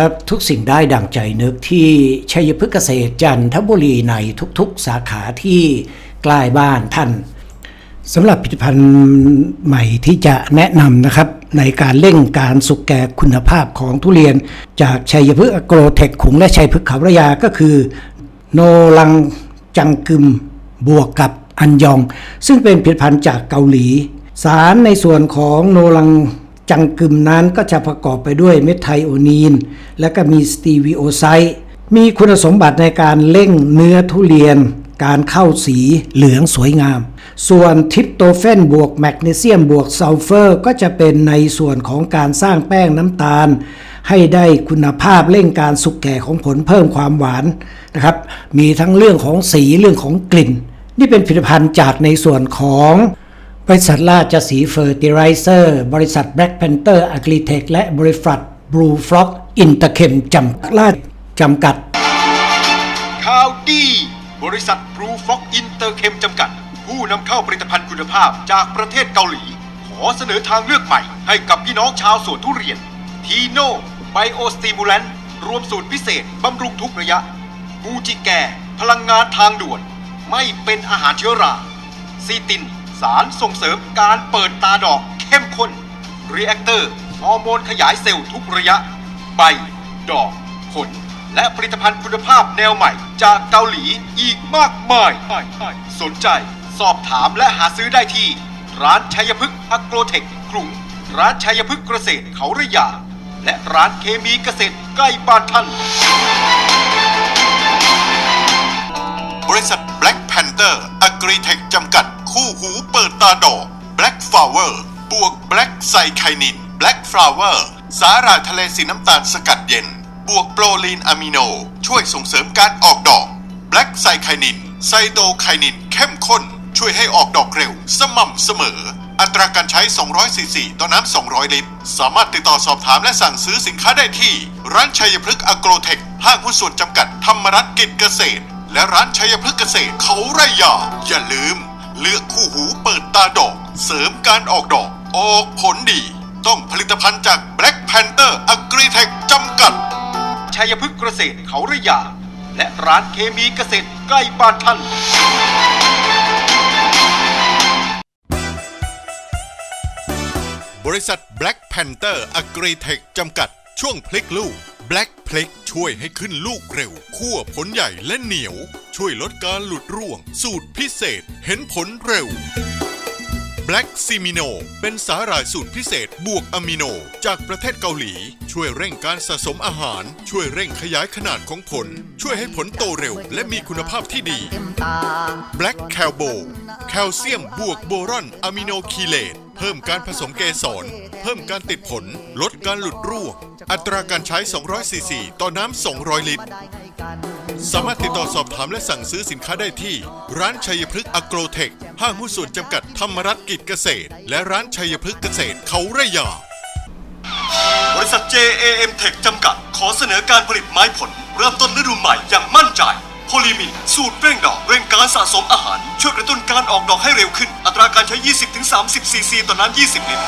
ครับ ทุกสิ่งได้ดังใจนึกที่ชัยพฤกษเกษตรจันทบุรีในทุกๆ สาขาที่ใกล้บ้านท่านสำหรับผลิตภัณฑ์ใหม่ที่จะแนะนำนะครับ ในการเร่งการสุกแก่คุณภาพของทุเรียน จากชัยพฤกษ์อโกรเทคขุงและชัยพฤกษ์ขาระยาก็คือ โนลังจังกึมบวกกับอันยอง ซึ่งเป็นผลิตภัณฑ์จากเกาหลี สารในส่วนของโนลัง จังกึมนั้นก็จะประกอบไปด้วยเมทไทโอนีน และก็มีสตีวิโอไซต์มีคุณสมบัติในการเร่งเนื้อทุเรียน การเข้าสีเหลืองสวยงาม ส่วนทริปโตเฟนบวกแมกนีเซียมบวกซัลเฟอร์ ก็จะเป็นในส่วนของการสร้างแป้งน้ำตาล ให้ได้คุณภาพเร่งการสุกแก่ของผลเพิ่มความหวานนะครับมีทั้งเรื่องของสีเรื่องของกลิ่น นี่เป็นผลิตภัณฑ์จากในส่วนของ บริษัทราชสีเฟอร์ติไรเซอร์ บริษัทแบล็กแพนเตอร์อะกริเทคและบริษัทบลูฟล็อกอินเตอร์เคมจำราชจำกัด ข่าวดี บริษัทบรูฟ็อกอินเตอร์เคมจำกัด ผู้นำเข้าผลิตภัณฑ์คุณภาพจากประเทศเกาหลี ขอเสนอทางเลือกใหม่ ให้กับพี่น้องชาวสวนทุเรียน ทีโน่ไบโอสติมูลันรวมสูตรพิเศษบำรุงทุกระยะ มูจิแกพลังงานทางด่วน ไม่เป็นอาหารเชื้อราซีติน สารส่งเสริมการเปิดตาดอกเข้มข้นรีแอคเตอร์ฮอร์โมนขยายเซลล์ทุกระยะ ใบ ดอก ผล และผลิตภัณฑ์คุณภาพแนวใหม่จากเกาหลีอีกมากมาย สนใจสอบถามและหาซื้อได้ที่ ร้านชัยพฤกษ์อโกรเทคกรุง ร้านชัยพฤกษ์เกษตรเขาระยา และร้านเคมีเกษตรใกล้บ้านท่าน บริษัท Black Panther Agritech จำกัด คู่หูเปิดตาดอก Black Flower บวก Black ไซไคนิน Black Flower สาหร่ายทะเลสีน้ำตาลสกัดเย็น บวกโปรลีนอะมิโน ช่วยส่งเสริมการออกดอก Black ไซไคนิน ไซโตไคนิน เข้มข้น ช่วยให้ออกดอกเร็ว สม่ำเสมอ อัตราการใช้ 200 ซีซี ต่อน้ำ 200 ลิตร สามารถติดต่อสอบถามและสั่งซื้อสินค้าได้ที่ ร้านชัยพฤกษ์อโกรเทค ห้างหุ้นส่วนจำกัด ธรรมรัตน์กิจเกษตร และร้านชัยพฤกษ์เกษตรเขาไร่ยาอย่าลืม เลือกคู่หูเปิดตาดอก เสริมการออกดอก ออกผลดี ต้องผลิตภัณฑ์จาก Black Panther Agritech จำกัด ชัยพฤกษ์เกษตรเขาระยา และร้านเคมีเกษตรใกล้บ้านท่าน บริษัท Black Panther Agritech จำกัด ช่วงพลิกลูก Black พลิก ช่วยให้ขึ้นลูกเร็วคั่วผลใหญ่และเหนียว ช่วยลดการหลุดร่วง สูตรพิเศษเห็นผลเร็ว Black s i m i n o เป็นสาหร่ายสูตรพิเศษบวกอะมิโน จากประเทศเกาหลี ช่วยเร่งการสะสมอาหาร ช่วยเร่งขยายขนาดของผล ช่วยให้ผลโตเร็ว และมีคุณภาพที่ดี Black c a l b o แคลเซียมบวกโบรอนอะมิโนคีเลตเพิ่มการผสมเกสร เพิ่มการติดผล ลดการหลุดร่วงอัตราการใช้ 200ซีซีต่อน้ำ 200 ลิตร สามารถติดต่อสอบถามและสั่งซื้อสินค้าได้ที่ ร้านชัยพฤกษ์อโกรเทค ห้างหุ้นส่วนจำกัดธรรมรัตน์กิจเกษตร และร้านชัยพฤกษ์เกษตรเขาระยาบริษัท JAM Tech จำกัด ขอเสนอการผลิตไม้ผล เริ่มต้นฤดูใหม่อย่างมั่นใจ โพลีมิน สูตรเร่งดอก เร่งการสะสมอาหาร ช่วยกระตุ้นการออกดอกให้เร็วขึ้น อัตราการใช้ 20-30 ซีซีต่อน้ำ20 ลิตร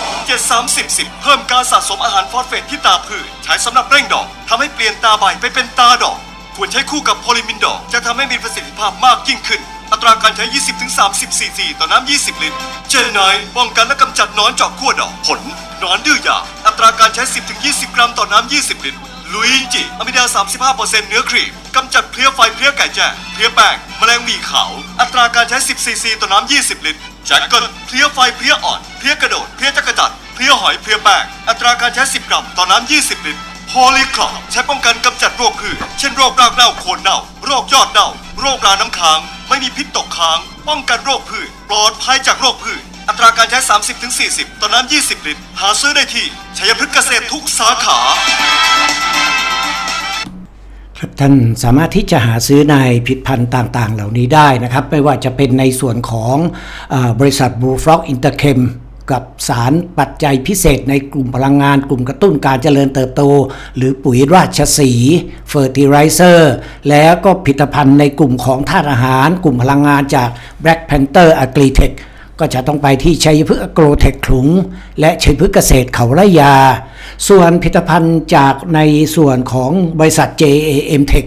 730 10 เพิ่มการสะสมอาหารฟอสเฟตที่ตาพืช ใช้สำหรับเร่งดอกทำให้เปลี่ยนตาใบไปเป็นตาดอก ควรใช้คู่กับโพลิมินดอกจะทำให้มีประสิทธิภาพมากยิ่งขึ้น อัตราการใช้ 20-30 ซีซีต่อน้ำ 20 ลิตร เจนไนป้องกันและกำจัดนอนเจาะขั้วดอก ผลนอนดื้อยา อัตราการใช้ 10-20 กรัมต่อน้ำ 20 ลิตรลุยจิอะมิดา 35%เนื้อครีม กำจัดเพลี้ยไฟเพลี้ยไก่แจ้เพลี้ยแป้งแมลงหมีขาว อัตราการใช้ 10ซีซีต่อน้ำ 20 ลิตรแจ็คเกิลเพลี้ยไฟเพลี้ยอ่อน เพลี้ยกระโดด เพลี้ยจักรจัดเพลี้ยหอยเพลี้ยแป้ง อัตราการใช้ 10 กรัมต่อน้ำ 20 ลิตร โพลีคลอใช้ป้องกันกำจัดโรคพืชเช่นโรครากเน่าโคนเน่า โรคยอดเน่า โรคราน้ำค้าง ไม่มีพิษตกค้าง ป้องกันโรคพืช ปลอดภัยจากโรคพืช อัตราการใช้ 30-40 ต่อน้ำ 20 ลิตร หาซื้อได้ที่ชัยพฤกษ์เกษตรทุกสาขา ครับท่านสามารถที่จะหาซื้อในผลิตภัณฑ์ต่างๆ เหล่านี้ได้นะครับ ไม่ว่าจะเป็นในส่วนของเออบริษัท Blue Frog Interchem กั กับสารปัจจัยพิเศษในกลุ่มพลังงาน กลุ่มกระตุ้นการเจริญเติบโต หรือปุ๋ยราชสีเฟอร์ติไรเซอร์แล้วก็ผลิตภัณฑ์ในกลุ่มของธาตุอาหาร กลุ่มพลังงานจาก Black Panther Agritech ก็จะต้องไปที่ชัยพฤกษ์อโกรเทคขลุง และชัยพฤกษ์เกษตรเขาระยา ส่วนผลิตภัณฑ์จากในส่วนของบริษัท JAM Tech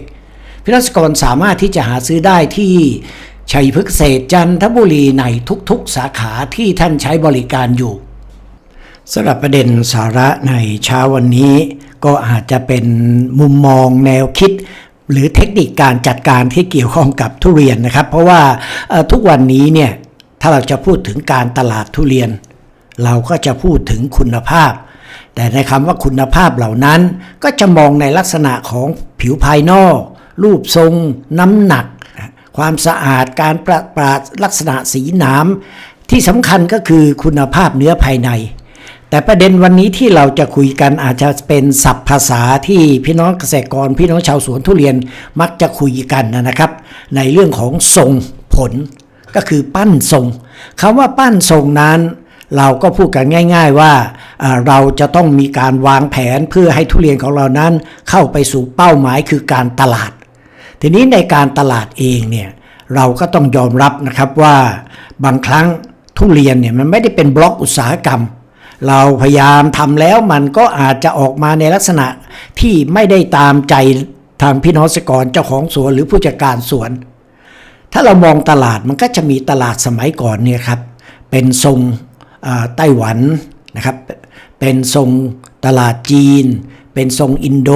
พิรัศกรสามารถที่จะหาซื้อได้ที่ ชัยพฤกษ์เกษจันทบุรีในทุกๆ สาขาที่ท่านใช้บริการอยู่สำหรับประเด็นสาระในเช้าวันนี้ ก็อาจจะเป็นมุมมองแนวคิด หรือเทคนิคการจัดการที่เกี่ยวข้องกับทุเรียนนะครับ เพราะว่าทุกวันนี้เนี่ยถ้าเราจะพูดถึงการตลาดทุเรียน เราก็จะพูดถึงคุณภาพ แต่ในคำว่าคุณภาพเหล่านั้น ก็จะมองในลักษณะของผิวภายนอก รูปทรง น้ำหนัก ความสะอาดการประปราดลักษณะสีหนามที่สำคัญก็คือคุณภาพเนื้อภายใน แต่ประเด็นวันนี้ที่เราจะคุยกันอาจจะเป็นศัพท์ภาษาที่พี่น้องเกษตรกร พี่น้องชาวสวนทุเรียนมักจะคุยกันนะครับ ในเรื่องของทรงผลก็คือปั้นทรงคำว่าปั้นทรงนั้นเราก็พูดกันง่าย ๆว่าเราจะต้องมีการวางแผนเพื่อให้ทุเรียนของเรานั้นเข้าไปสู่เป้าหมายคือการตลาด ทีนี้ในการตลาดเองเนี่ยเราก็ต้องยอมรับนะครับว่าบางครั้งทุเรียนเนี่ยมันไม่ได้เป็นบล็อกอุตสาหกรรม เราพยายามทำแล้วมันก็อาจจะออกมาในลักษณะที่ไม่ได้ตามใจทางพี่น้องเกรเจ้าของสวนหรือผู้จัดการสวน ถ้าเรามองตลาดมันก็จะมีตลาดสมัยก่อนเนี่ยครับเป็นทรงไต้หวันนะครับ เป็นทรงตลาดจีน เป็นทรงอินโด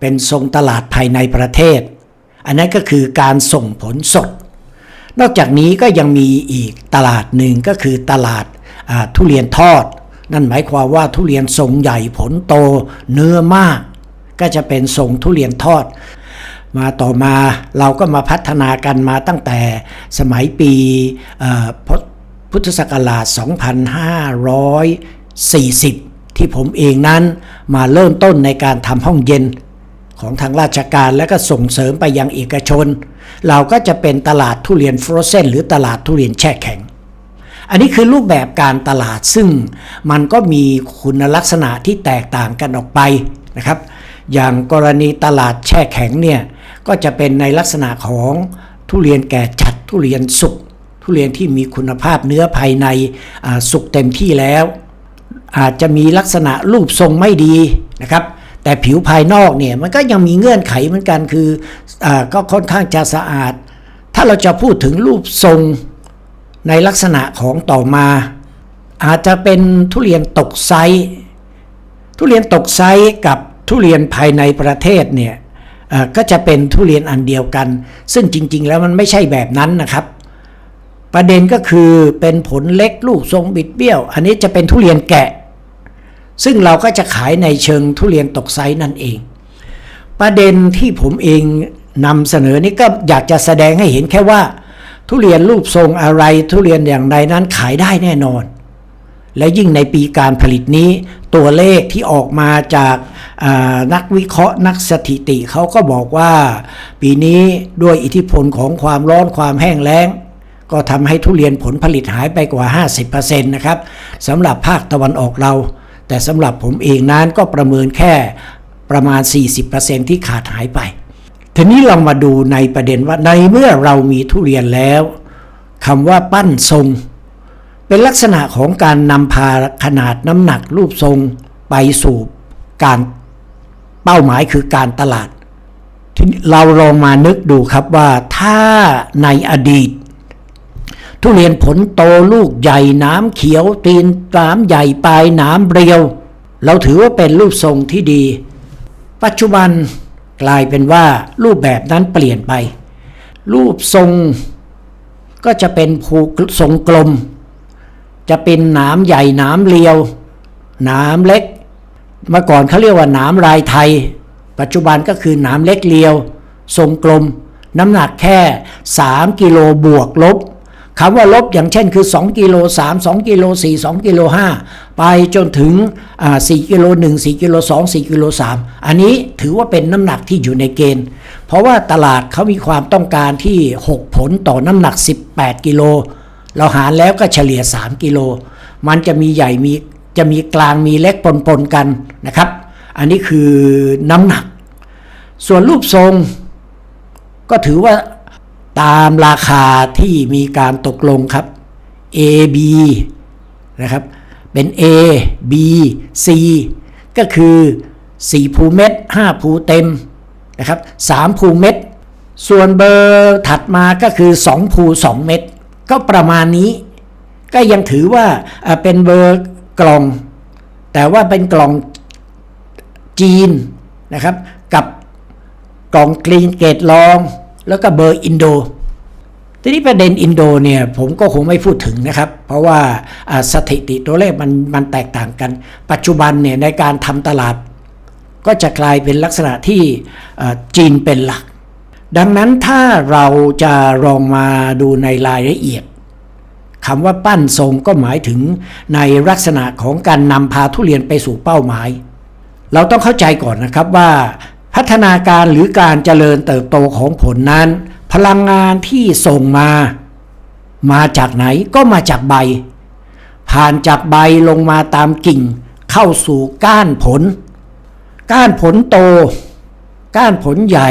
เป็นทรงตลาดภายในประเทศ อันนั้นก็คือการส่งผลสด นอกจากนี้ก็ยังมีอีกตลาดหนึ่งก็คือตลาดทุเรียนทอด นั่นหมายความว่าทุเรียนทรงใหญ่ผลโตเนื้อมาก ก็จะเป็นทรงทุเรียนทอด มาต่อมาเราก็มาพัฒนากันมาตั้งแต่สมัยปีพุทธศักราช 2540 ที่ผมเองนั้นมาเริ่มต้นในการทำห้องเย็น ของทางราชการและก็ส่งเสริมไปยังเอกชน เราก็จะเป็นตลาดทุเรียนฟรอเซนหรือตลาดทุเรียนแช่แข็ง อันนี้คือรูปแบบการตลาดซึ่งมันก็มีคุณลักษณะที่แตกต่างกันออกไปนะครับ อย่างกรณีตลาดแช่แข็งเนี่ยก็จะเป็นในลักษณะของทุเรียนแก่จัดทุเรียนสุกทุเรียนที่มีคุณภาพเนื้อภายในสุกเต็มที่แล้ว อาจจะมีลักษณะรูปทรงไม่ดีนะครับ แต่ผิวภายนอกเนี่ยมันก็ยังมีเงื่อนไขเหมือนกันคืออก็ค่อนข้างจะสะอาด ถ้าเราจะพูดถึงรูปทรงในลักษณะของต่อมา อาจจะเป็นทุเรียนตกไซทุเรียนตกไซกับทุเรียนภายในประเทศเนี่ยก็จะเป็นทุเรียนอันเดียวกัน ซึ่งจริง ๆ แล้วมันไม่ใช่แบบนั้นนะครับ ประเด็นก็คือเป็นผลเล็กลูกทรงบิดเบี้ยว อันนี้จะเป็นทุเรียนแกะ ซึ่งเราก็จะขายในเชิงทุเรียนตกไซนั่นเอง ประเด็นที่ผมเองนำเสนอนี่ก็อยากจะแสดงให้เห็นแค่ว่า ทุเรียนรูปทรงอะไรทุเรียนอย่างใดนั้นขายได้แน่นอน และยิ่งในปีการผลิตนี้ ตัวเลขที่ออกมาจากนักวิเคราะห์นักสถิติเขาก็บอกว่า ปีนี้ด้วยอิทธิพลของความร้อนความแห้งแล้ง ก็ทำให้ทุเรียนผลผลิตหายไปกว่า 50%นะครับสำหรับภาคตะวันออกเรา แต่สำหรับผมเองนั้นก็ประเมินแค่ประมาณ 40%ที่ขาดหายไป ทีนี้ลองมาดูในประเด็นว่าในเมื่อเรามีทุเรียนแล้วคำว่าปั้นทรง เป็นลักษณะของการนำพาขนาดน้ำหนักรูปทรงไปสู่การเป้าหมายคือการตลาดทีนี้เราลองมานึกดูครับว่าถ้าในอดีต ทุเรียนผลโตลูกใหญ่หน้ำเขียวตีนหน้ำใหญ่ปลายหน้ำเรียว เราถือว่าเป็นรูปทรงที่ดี ปัจจุบันกลายเป็นว่ารูปแบบนั้นเปลี่ยนไป รูปทรงก็จะเป็นผูทรงกลม จะเป็นหนามใหญ่หนามเรียวหนามเล็กเมื่อก่อนเขาเรียกว่าหนามลายไทย ปัจจุบันก็คือหนามเล็กเรียว ทรงกลม น้ำหนักแค่ 3 กิโลบวกลบ คำว่าลบอย่างเช่นคือ 2กิโล3 2กิโล4 2กิโล5ไปจนถึงอ่า4กิโล1 4กิโล2 4กิโล3อันนี้ถือว่าเป็นน้ำหนักที่อยู่ในเกณฑ์ เพราะว่าตลาดเขามีความต้องการที่ 6 ผลต่อน้ำหนัก 18 กิโล เราหารแล้วก็เฉลี่ย 3 กิโล มันจะมีใหญ่มีจะมีกลางมีเล็กปนๆกันนะครับ อันนี้คือน้ำหนัก ส่วนรูปทรงก็ถือว่า ตามราคาที่มีการตกลงครับ A B นะครับ เป็น A B C ก็คือ 4 ภูเม็ด5ภูเต็มนะครับ3ภูเม็ดส่วนเบอร์ถัดมาก็คือ 2 ภู 2 เม็ดก็ประมาณนี้ ก็ยังถือว่าอ่าเป็นเบอร์กล่อง แต่ว่าเป็นกล่องจีนนะครับ กับกล่องกรีนเกตลอง แล้วก็เบอร์อินโด ทีนี้ประเด็นอินโดเนี่ยผมก็คงไม่พูดถึงนะครับ เพราะว่าสถิติตัวเลขมันมันแตกต่างกัน ปัจจุบันเนี่ยในการทำตลาด ก็จะกลายเป็นลักษณะที่จีนเป็นหลัก ดังนั้นถ้าเราจะลองมาดูในรายละเอียดคำว่าปั้นทรงก็หมายถึงในลักษณะของการนำพาทุเรียนไปสู่เป้าหมาย เราต้องเข้าใจก่อนนะครับว่า พัฒนาการหรือการเจริญเติบโตของผลนั้น พลังงานที่ส่งมา มาจากไหนก็มาจากใบ ผ่านจากใบลงมาตามกิ่ง เข้าสู่ก้านผล ก้านผลโต ก้านผลใหญ่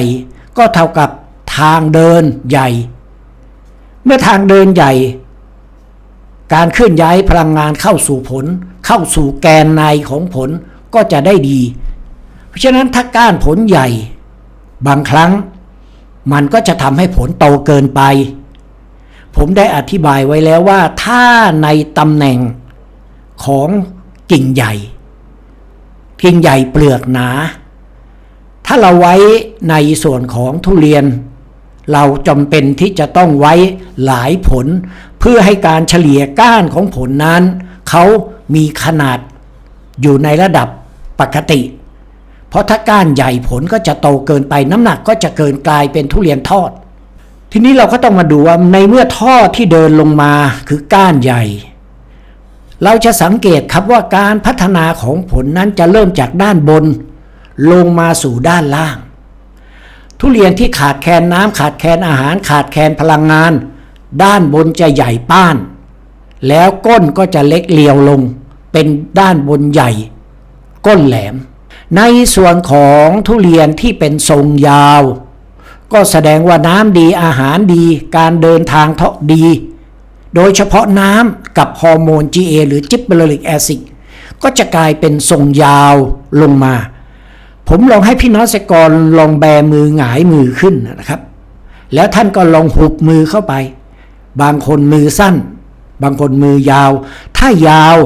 ก็เท่ากับทางเดินใหญ่ เมื่อทางเดินใหญ่ การเคลื่อนย้ายพลังงานเข้าสู่ผล เข้าสู่แกนในของผลก็จะได้ดี เพราะฉะนั้นถ้าก้านผลใหญ่ บางครั้ง มันก็จะทำให้ผลโตเกินไป ผมได้อธิบายไว้แล้วว่า ถ้าในตำแหน่งของกิ่งใหญ่ กิ่งใหญ่เปลือกหนา ถ้าเราไว้ในส่วนของทุเรียน เราจำเป็นที่จะต้องไว้หลายผล เพื่อให้การเฉลี่ยก้านของผลนั้น เขามีขนาดอยู่ในระดับปกติ เพราะถ้าก้านใหญ่ผลก็จะโตเกินไปน้ำหนักก็จะเกินกลายเป็นทุเรียนทอด ทีนี้เราก็ต้องมาดูว่าในเมื่อท่อที่เดินลงมาคือก้านใหญ่ เราจะสังเกตครับว่าการพัฒนาของผลนั้นจะเริ่มจากด้านบน ลงมาสู่ด้านล่าง ทุเรียนที่ขาดแคลนน้ำขาดแคลนอาหารขาดแคลนพลังงาน ด้านบนจะใหญ่ป้าน แล้วก้นก็จะเล็กเลียวลง เป็นด้านบนใหญ่ ก้นแหลม ในส่วนของทุเรียนที่เป็นทรงยาว ก็แสดงว่าน้ำดีอาหารดี การเดินทางเทาะดี โดยเฉพาะน้ำกับฮอร์โมน GA หรือจิบเบอริกแอซิดก็จะกลายเป็นทรงยาวลงมา ผมลองให้พี่น้องเกษตรกรลองแบมือหงายมือขึ้นนะครับ แล้วท่านก็ลองหุบมือเข้าไป บางคนมือสั้น บางคนมือยาว ถ้ายาว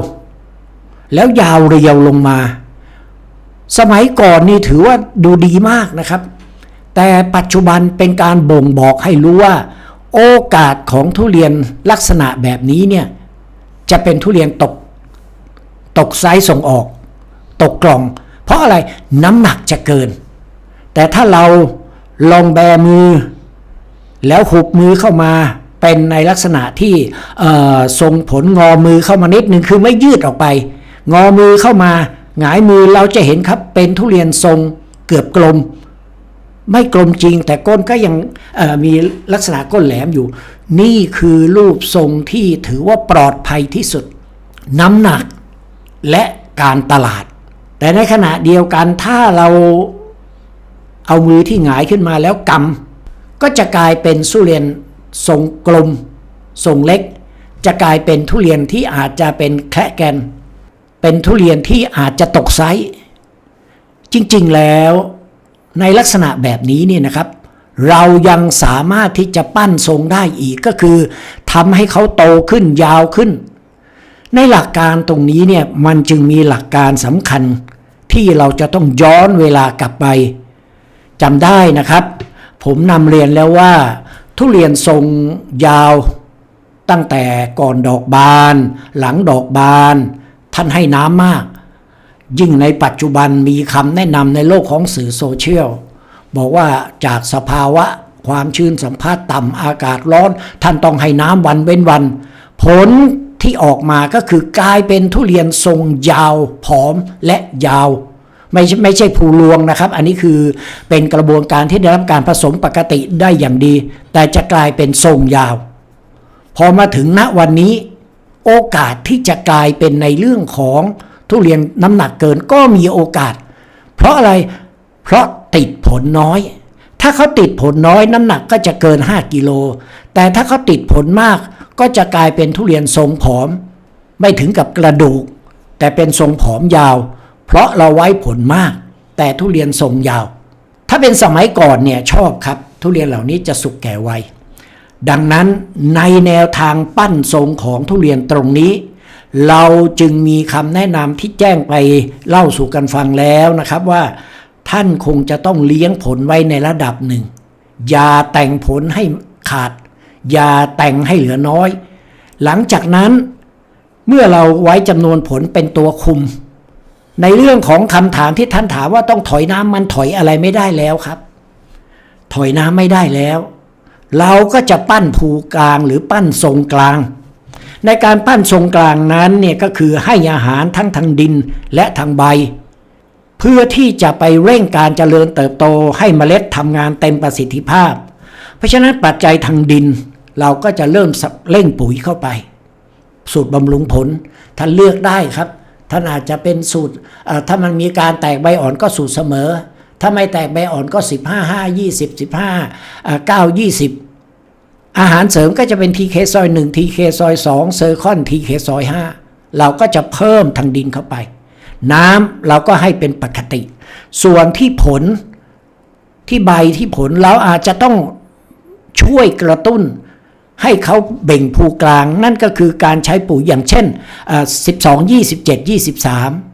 แล้วยาวเรียวลงมา สมัยก่อนนี่ถือว่าดูดีมากนะครับ แต่ปัจจุบันเป็นการบ่งบอกให้รู้ว่า โอกาสของทุเรียนลักษณะแบบนี้เนี่ยจะเป็นทุเรียนตกตกไซส์ส่งออก ตกกล่อง เพราะอะไรน้ำหนักจะเกิน แต่ถ้าเราลองแบมือ แล้วหุบมือเข้ามาเป็นในลักษณะที่เอ่อทรงผลงอมือเข้ามานิดนึงคือไม่ยืดออกไป งอมือเข้ามา หงายมือเราจะเห็นครับเป็นทุเรียนทรงเกือบกลม ไม่กลมจริง แต่ก้นก็ยังมีลักษณะก้นแหลมอยู่ นี่คือรูปทรงที่ถือว่าปลอดภัยที่สุด น้ำหนักและการตลาด แต่ในขณะเดียวกันถ้าเราเอามือที่หงายขึ้นมาแล้วกำก็จะกลายเป็นทุเรียนทรงกลม ทรงเล็ก จะกลายเป็นทุเรียนที่อาจจะเป็นแคระแกน เป็นทุเรียนที่อาจจะตกไซส์จริงๆแล้วในลักษณะแบบนี้เนี่ยนะครับ เรายังสามารถที่จะปั้นทรงได้อีกก็คือทำให้เขาโตขึ้นยาวขึ้น ในหลักการตรงนี้เนี่ยมันจึงมีหลักการสำคัญที่เราจะต้องย้อนเวลากลับไปจำได้นะครับ ผมนำเรียนแล้วว่า ทุเรียนทรงยาวตั้งแต่ก่อนดอกบาน หลังดอกบาน ท่านให้น้ำมาก ยิ่งในปัจจุบันมีคำแนะนำในโลกของสื่อโซเชียล บอกว่าจากสภาวะความชื้นสัมผัสต่ำอากาศร้อน ท่านต้องให้น้ำวันเว้นวัน ผลที่ออกมาก็คือกลายเป็นทุเรียนทรงยาว ผอมและยาว ไม่ใช่ไม่ใช่ภูลวงนะครับ อันนี้คือเป็นกระบวนการที่ได้รับการผสมปกติได้อย่างดี แต่จะกลายเป็นทรงยาว พอมาถึงณวันนี้ โอกาสที่จะกลายเป็นในเรื่องของทุเรียนน้ำหนักเกินก็มีโอกาส เพราะอะไรเพราะติดผลน้อย ถ้าเขาติดผลน้อยน้ำหนักก็จะเกิน 5 กิโล แต่ถ้าเขาติดผลมากก็จะกลายเป็นทุเรียนทรงผอม ไม่ถึงกับกระดูก แต่เป็นทรงผอมยาว เพราะเราไว้ผลมาก แต่ทุเรียนทรงยาว ถ้าเป็นสมัยก่อนเนี่ยชอบครับ ทุเรียนเหล่านี้จะสุกแก่ไว ดังนั้นในแนวทางปั้นทรงของทุเรียนตรงนี้ เราจึงมีคำแนะนำที่แจ้งไปเล่าสู่กันฟังแล้วนะครับว่า ท่านคงจะต้องเลี้ยงผลไว้ในระดับหนึ่ง อย่าแต่งผลให้ขาด อย่าแต่งให้เหลือน้อย หลังจากนั้นเมื่อเราไว้จำนวนผลเป็นตัวคุม ในเรื่องของคำถามที่ท่านถามว่าต้องถอยน้ำมันถอยอะไรไม่ได้แล้วครับ ถอยน้ำไม่ได้แล้ว เราก็จะปั้นภูกลางหรือปั้นทรงกลาง ในการปั้นทรงกลางนั้นเนี่ยก็คือให้อาหารทั้งทางดินและทางใบ เพื่อที่จะไปเร่งการเจริญเติบโตให้เมล็ดทำงานเต็มประสิทธิภาพ เพราะฉะนั้นปัจจัยทางดิน เราก็จะเริ่มเร่งปุ๋ยเข้าไป สูตรบำรุงผลท่านเลือกได้ครับท่านอาจจะเป็นสูตรถ้ามันมีการแตกใบอ่อนก็สูตรเสมอ ถ้าไม่แตกใบอ่อนก็ 15 5 20 15เอ่อ9 20 อาหารเสริมก็จะเป็น TK ซอย1 TK ซอย2เซอร์คอน TK ซอย5เราก็จะเพิ่มทางดินเข้าไป น้ำเราก็ให้เป็นปกติ ส่วนที่ผลที่ใบที่ผลเราอาจจะต้องช่วยกระตุ้นให้เขาเบ่งภูกลาง นั่นก็คือการใช้ปุ๋ยอย่างเช่นเอ่อ12 27 23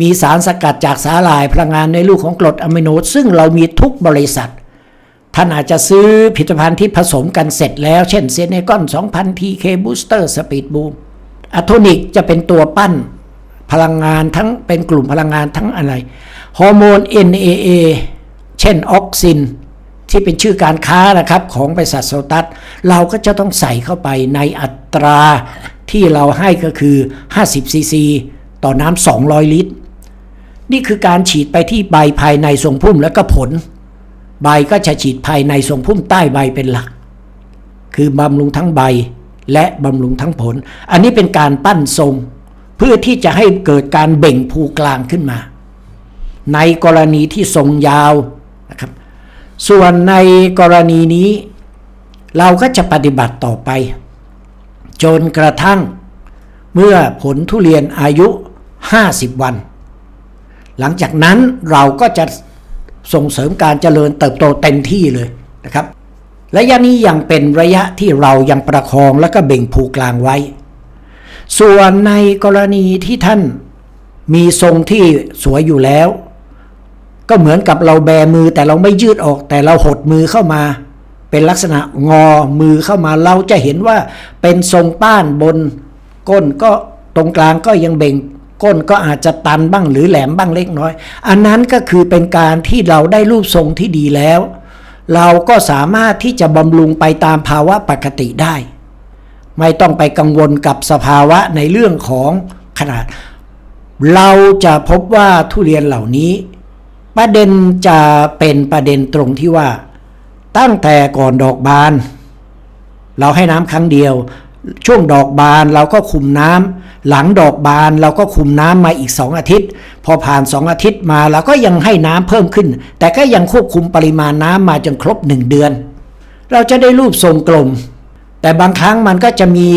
มีสารสกัดจากสาหร่ายพลังงานในลูกของกรดอะมิโนซึ่งเรามีทุกบริษัท ท่านอาจจะซื้อผลิตภัณฑ์ที่ผสมกันเสร็จแล้ว เช่นเซเนกอน 2,000 TK Booster Speed Boom อะโทนิกจะเป็นตัวปั้นพลังงานทั้งเป็นกลุ่มพลังงานทั้งอะไร ฮอร์โมน NAA เช่นออกซิน ที่เป็นชื่อการค้านะครับของบริษัทโซตัส เราก็จะต้องใส่เข้าไปในอัตราที่เราให้ก็คือ 50 ซีซี ต่อน้ำ 200 ลิตร นี่คือการฉีดไปที่ใบภายในทรงพุ่มแล้วก็ผล ใบก็จะฉีดภายในทรงพุ่มใต้ใบเป็นหลัก คือบำรุงทั้งใบและบำรุงทั้งผล อันนี้เป็นการปั้นทรง เพื่อที่จะให้เกิดการเบ่งภูกลางขึ้นมา ในกรณีที่ทรงยาวนะครับ ส่วนในกรณีนี้ เราก็จะปฏิบัติต่อไป จนกระทั่ง เมื่อผลทุเรียนอายุ 50 วัน หลังจากนั้นเราก็จะส่งเสริมการเจริญเติบโตเต็มที่เลยนะครับระยะนี้ยังเป็นระยะที่เรายังประคองและก็เบ่งผูกกลางไว้ ส่วนในกรณีที่ท่านมีทรงที่สวยอยู่แล้ว ก็เหมือนกับเราแบมือแต่เราไม่ยืดออกแต่เราหดมือเข้ามา เป็นลักษณะงอมือเข้ามาเราจะเห็นว่าเป็นทรงป้านบนก้นก็ตรงกลางก็ยังเบ่ง ก้นก็อาจจะตันบ้างหรือแหลมบ้างเล็กน้อย อันนั้นก็คือเป็นการที่เราได้รูปทรงที่ดีแล้ว เราก็สามารถที่จะบำรุงไปตามภาวะปกติได้ ไม่ต้องไปกังวลกับสภาวะในเรื่องของขนาด เราจะพบว่าทุเรียนเหล่านี้ ประเด็นจะเป็นประเด็นตรงที่ว่า ตั้งแต่ก่อนดอกบาน เราให้น้ำครั้งเดียว ช่วงดอกบานเราก็คุมน้ำหลังดอกบานเราก็คุมน้ำมาอีกสองอาทิตย์ พอผ่านสองอาทิตย์มาเราก็ยังให้น้ำเพิ่มขึ้น แต่ก็ยังควบคุมปริมาณน้ำมาจนครบหนึ่งเดือน เราจะได้รูปทรงกลม แต่บางครั้งมันก็จะมี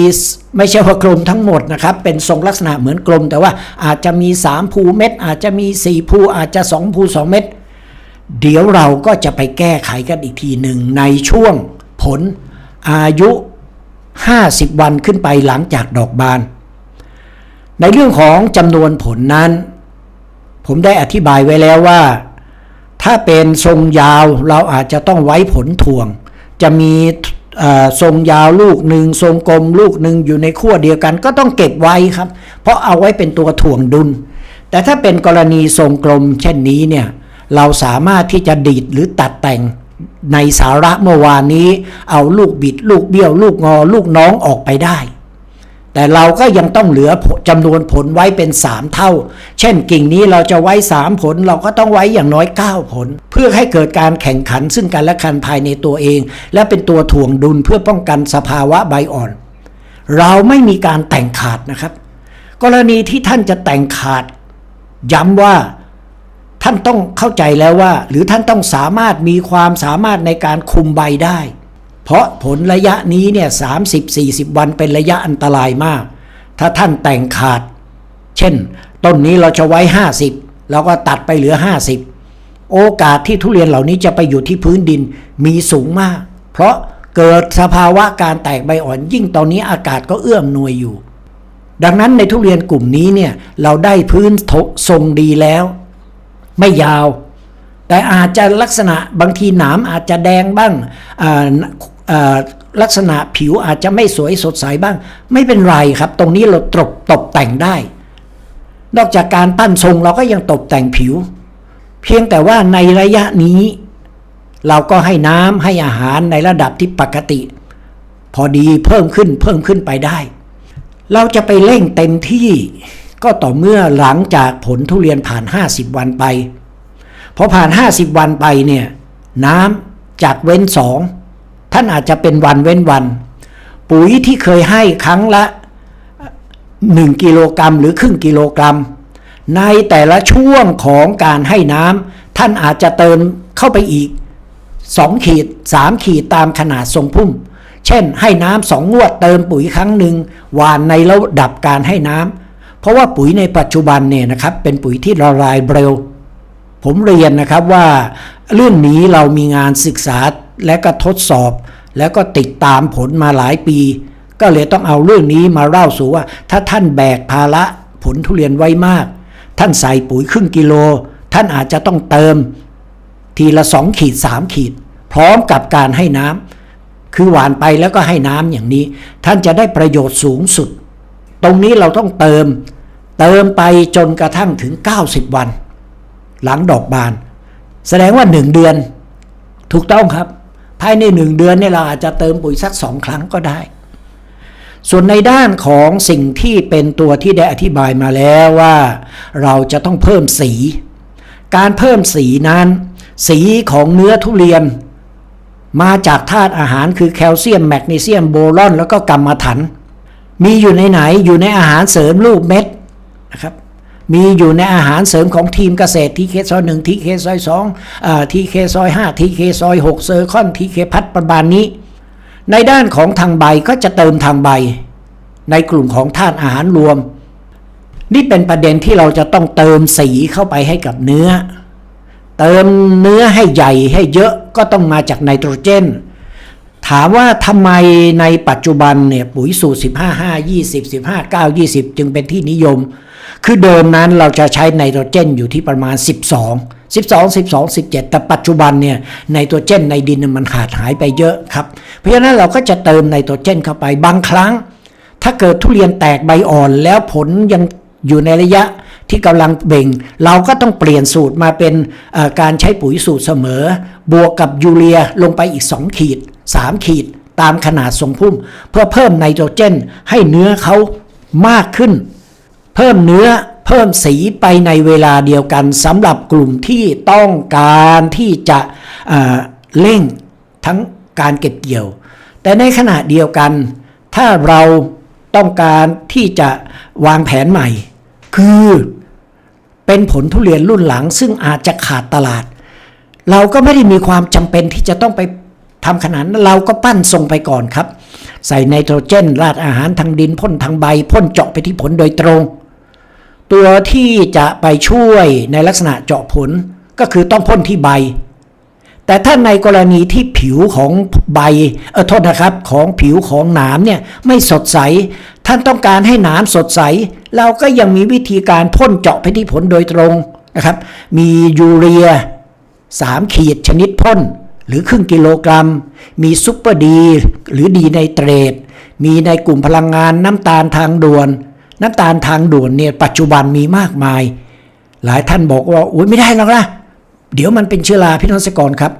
ไม่ใช่ว่ากลมทั้งหมดนะครับ เป็นทรงลักษณะเหมือนกลม แต่ว่าอาจจะมี 3 ภูเม็ดอาจจะมี 4 ภูอาจจะ 2 ภู 2 เม็ดเดี๋ยวเราก็จะไปแก้ไขกันอีกทีหนึ่งในช่วงผลอายุ 50 วันขึ้นไปหลังจากดอกบาน ในเรื่องของจำนวนผลนั้น ผมได้อธิบายไว้แล้วว่า ถ้าเป็นทรงยาวเราอาจจะต้องไว้ผลถ่วง จะมีทรงยาวลูกหนึ่งทรงกลมลูกหนึ่งอยู่ในขั้วเดียวกัน ก็ต้องเก็บไว้ครับ เพราะเอาไว้เป็นตัวถ่วงดุล แต่ถ้าเป็นกรณีทรงกลมเช่นนี้เนี่ยเราสามารถที่จะดีดหรือตัดแต่ง ในสาระเมื่อวานนี้ เอาลูกบิด ลูกเบี้ยว ลูกงอ ลูกน้องออกไปได้ แต่เราก็ยังต้องเหลือจำนวนผลไว้เป็น 3 เท่า เช่นกิ่งนี้เราจะไว้ 3 ผลเราก็ต้องไว้อย่างน้อย 9 ผล เพื่อให้เกิดการแข่งขันซึ่งกันและกันภายในตัวเอง และเป็นตัวถ่วงดุลเพื่อป้องกันสภาวะใบอ่อน เราไม่มีการแต่งขาดนะครับ กรณีที่ท่านจะแต่งขาด ย้ำว่า ท่านต้องเข้าใจแล้วว่า หรือท่านต้องสามารถมีความสามารถในการคุมใบได้ เพราะผลระยะนี้เนี่ยสามสิบสี่สิบวันเป็นระยะอันตรายมาก ถ้าท่านแต่งขาด เช่น ต้นนี้เราจะไว้50เราก็ตัดไปเหลือ50โอกาสที่ทุเรียนเหล่านี้จะไปอยู่ที่พื้นดินมีสูงมาก เพราะเกิดสภาวะการแตกใบอ่อนยิ่งตอนนี้อากาศก็เอื้อมหนวยอยู่ ดังนั้นในทุเรียนกลุ่มนี้เนี่ยเราได้พื้นทรงดีแล้ว ไม่ยาว แต่อาจจะลักษณะบางทีหนามอาจจะแดงบ้างลักษณะผิวอาจจะไม่สวยสดใสบ้าง ไม่เป็นไรครับ ตรงนี้เราตบตกแต่งได้ นอกจากการปั้นทรงเราก็ยังตกแต่งผิว เพียงแต่ว่าในระยะนี้ เราก็ให้น้ำให้อาหารในระดับที่ปกติ พอดีเพิ่มขึ้นเพิ่มขึ้นไปได้ เราจะไปเร่งเต็มที่ ก็ต่อเมื่อหลังจากผลทุเรียนผ่าน 50 วันไปพอผ่าน 50 วันไปเนี่ยน้ำจากเว้นสองท่านอาจจะเป็นวันเว้นวัน ปุ๋ยที่เคยให้ครั้งละ 1 กิโลกรัมหรือครึ่งกิโลกรัม ในแต่ละช่วงของการให้น้ำท่านอาจจะเติมเข้าไปอีก 2 ขีด 3 ขีดตามขนาดทรงพุ่ม เช่นให้น้ำสองงวดเติมปุ๋ยครั้งหนึ่งหวานในระดับการให้น้ำ เพราะว่าปุ๋ยในปัจจุบันเนี่ยนะครับเป็นปุ๋ยที่ละลายเร็ว ผมเรียนนะครับว่าเรื่องนี้เรามีงานศึกษาและก็ทดสอบ แล้วก็ติดตามผลมาหลายปี ก็เลยต้องเอาเรื่องนี้มาเล่าสู่ว่า ถ้าท่านแบกภาระผลทุเรียนไว้มาก ท่านใส่ปุ๋ยครึ่งกิโล ท่านอาจจะต้องเติม ทีละสองขีดสามขีด พร้อมกับการให้น้ำคือหวานไปแล้วก็ให้น้ำอย่างนี้ ท่านจะได้ประโยชน์สูงสุด ตรงนี้เราต้องเติม เติมไปจนกระทั่งถึง 90 วัน หลังดอกบาน แสดงว่า 1 เดือน ถูกต้องครับ ภายใน 1 เดือนเนี่ยเราอาจจะเติมปุ๋ยสักสองครั้งก็ได้ ส่วนในด้านของสิ่งที่เป็นตัวที่ได้อธิบายมาแล้วว่า เราจะต้องเพิ่มสี การเพิ่มสีนั้น สีของเนื้อทุเรียนมาจากธาตุอาหารคือแคลเซียม แมกนีเซียมโบรอน แล้วก็กัมมันถัน มีอยู่ในไหนอยู่ในอาหารเสริมลูกเม็ดนะครับมีอยู่ในอาหารเสริมของทีมเกษตรทีเคซอยหนึ่งทีเคซอยสองทีเคซอยห้าทีเคซอยหกเซอร์คอนทีเคพัดประมาณนี้ ในด้านของทางใบก็จะเติมทางใบ ในกลุ่มของธาตุอาหารรวม นี่เป็นประเด็นที่เราจะต้องเติมสีเข้าไปให้กับเนื้อ เติมเนื้อให้ใหญ่ให้เยอะก็ต้องมาจากไนโตรเจน ถามว่าทำไมในปัจจุบันเนี่ยปุ๋ยสูตร 15 5 20 15 9 20 จึงเป็นที่นิยม คือเดิมนั้นเราจะใช้ไนโตรเจนอยู่ที่ประมาณ 12 12 12 17 แต่ปัจจุบันเนี่ยไนโตรเจนในดินมันขาดหายไปเยอะครับ เพราะฉะนั้นเราก็จะเติมไนโตรเจนเข้าไปบางครั้ง ถ้าเกิดทุเรียนแตกใบอ่อนแล้วผลยังอยู่ในระยะที่กำลังเบ่ง เราก็ต้องเปลี่ยนสูตรมาเป็นการใช้ปุ๋ยสูตรเสมอ บวกกับยูเรียลงไปอีก 2 ขีด 3 ขีดตามขนาดทรงพุ่ม เพื่อเพิ่มไนโตรเจนให้เนื้อเขามากขึ้น เพิ่มเนื้อเพิ่มสีไปในเวลาเดียวกันสำหรับกลุ่มที่ต้องการที่จะเเร่งทั้งการเก็บเกี่ยว แต่ในขณะเดียวกัน ถ้าเราต้องการที่จะวางแผนใหม่ คือเป็นผลทุเรียนรุ่นหลังซึ่งอาจจะขาดตลาด เราก็ไม่ได้มีความจำเป็นที่จะต้องไป ทำขนาดนั้นเราก็ปั้นทรงไปก่อนครับ ใส่ไนโตรเจน ราดอาหารทางดินพ่นทางใบพ่นเจาะไปที่ผลโดยตรง ตัวที่จะไปช่วยในลักษณะเจาะผลก็คือต้องพ่นที่ใบ แต่ถ้าในกรณีที่ผิวของใบเออโทษนะครับของผิวของหนามเนี่ยไม่สดใส ท่านต้องการให้หนามสดใส เราก็ยังมีวิธีการพ่นเจาะไปที่ผลโดยตรงนะครับ มียูเรีย 3 ขีดชนิดพ่น หรือครึ่งกิโลกรัม มีซุปเปอร์ดี หรือดีไนเตรต มีในกลุ่มพลังงานน้ำตาลทางด่วน น้ำตาลทางด่วนเนี่ยปัจจุบันมีมากมาย หลายท่านบอกว่าอุ้ยไม่ได้หรอกนะเดี๋ยวมันเป็นเชื้อราพี่น้องเกษตรกรครับ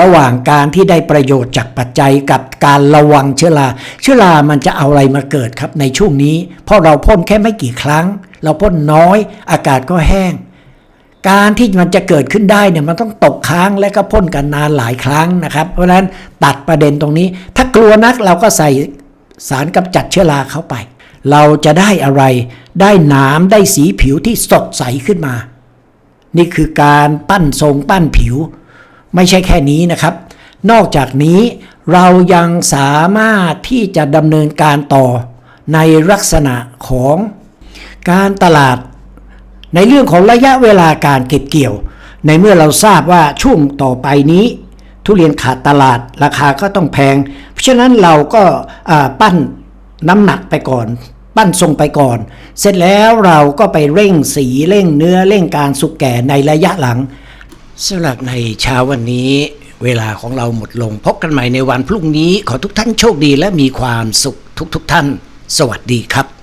ระหว่างการที่ได้ประโยชน์จากปัจจัยกับการระวังเชื้อราเชื้อรามันจะเอาอะไรมาเกิดครับในช่วงนี้ เพราะเราพ่นแค่ไม่กี่ครั้ง เราพ่นน้อย อากาศก็แห้ง การที่มันจะเกิดขึ้นได้เนี่ยมันต้องตกค้างและก็พ่นกันนานหลายครั้งนะครับ เพราะฉะนั้นตัดประเด็นตรงนี้ ถ้ากลัวนักเราก็ใส่สารกำจัดเชื้อราเข้าไป เราจะได้อะไรได้หนามได้สีผิวที่สดใสขึ้นมา นี่คือการปั้นทรงปั้นผิว ไม่ใช่แค่นี้นะครับ นอกจากนี้เรายังสามารถที่จะดำเนินการต่อในลักษณะของการตลาด ในเรื่องของระยะเวลาการเก็บเกี่ยว ในเมื่อเราทราบว่าช่วงต่อไปนี้ ทุเรียนขาดตลาดราคาก็ต้องแพง เพราะฉะนั้นเราก็ปั้นน้ำหนักไปก่อนปั้นทรงไปก่อน เสร็จแล้วเราก็ไปเร่งสีเร่งเนื้อเร่งการสุกแก่ในระยะหลังสำหรับในเช้าวันนี้ เวลาของเราหมดลงพบกันใหม่ในวันพรุ่งนี้ขอทุกท่านโชคดีและมีความสุขทุกๆทท่าน สวัสดีครับ